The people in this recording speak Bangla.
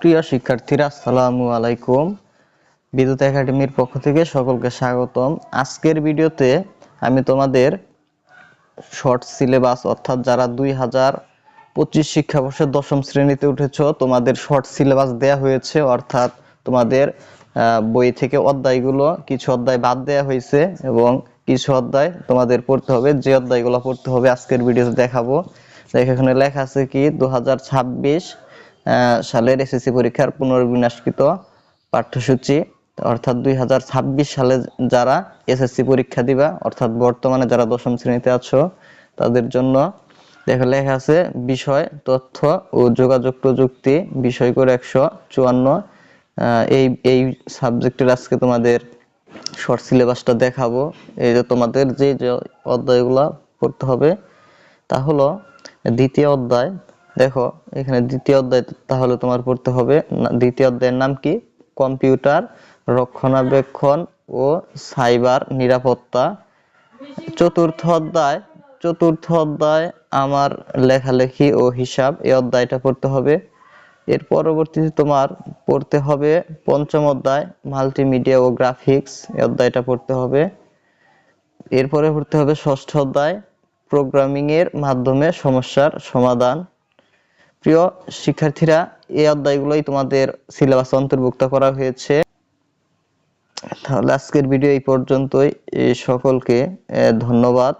প্রিয় শিক্ষার্থীরা, আসসালামু আলাইকুম। বিদ্যুৎ একাডেমির পক্ষ থেকে সকলকে স্বাগতম। আজকের ভিডিওতে আমি তোমাদের শর্ট সিলেবাস, অর্থাৎ যারা দুই হাজার পঁচিশ শিক্ষাবর্ষের দশম শ্রেণীতে উঠেছ, তোমাদের শর্ট সিলেবাস দেয়া হয়েছে, অর্থাৎ তোমাদের বই থেকে অধ্যায়গুলো, কিছু অধ্যায় বাদ দেওয়া হয়েছে এবং কিছু অধ্যায় তোমাদের পড়তে হবে। যে অধ্যায়গুলো পড়তে হবে আজকের ভিডিওতে দেখাবো। দেখো, এখানে লেখা আছে কি, দু হাজার ছাব্বিশ সালের এসএসসি পরীক্ষার পুনর্বিন্যাসকৃত পাঠ্যসূচি, অর্থাৎ দুই হাজার ছাব্বিশ সালে যারা এসএসসি পরীক্ষা দিবা, অর্থাৎ বর্তমানে যারা দশম শ্রেণীতে আছো, তাদের জন্য দেখো লেখা আছে, বিষয়, তথ্য ও যোগাযোগ প্রযুক্তি, বিষয় করে একশো চুয়ান্ন। এই এই সাবজেক্টের আজকে তোমাদের শর্ট সিলেবাসটা দেখাবো। এই যে তোমাদের যে যে অধ্যায়গুলো পড়তে হবে, তা হলো দ্বিতীয় অধ্যায় দেখো, এখানে দ্বিতীয় অধ্যায় তাহলে তোমার পড়তে হবে। দ্বিতীয় অধ্যায়ের নাম কি? কম্পিউটার রক্ষণাবেক্ষণ ও সাইবার নিরাপত্তা। চতুর্থ অধ্যায় চতুর্থ অধ্যায় আমার লেখালেখি ও হিসাব, এই অধ্যায়টা পড়তে হবে। এর পরবর্তীতে তোমার পড়তে হবে পঞ্চম অধ্যায়, মাল্টিমিডিয়া ও গ্রাফিক্স, এই অধ্যায়টা পড়তে হবে। এরপরে পড়তে হবে ষষ্ঠ অধ্যায় প্রোগ্রামিং এর মাধ্যমে সমস্যার সমাধান। প্রিয় শিক্ষার্থীরা, এই অধ্যায়গুলোই তোমাদের সিলেবাস অন্তর্ভুক্ত করা হয়েছে। তাহলে আজকের ভিডিও এই পর্যন্তই। সকলকে ধন্যবাদ।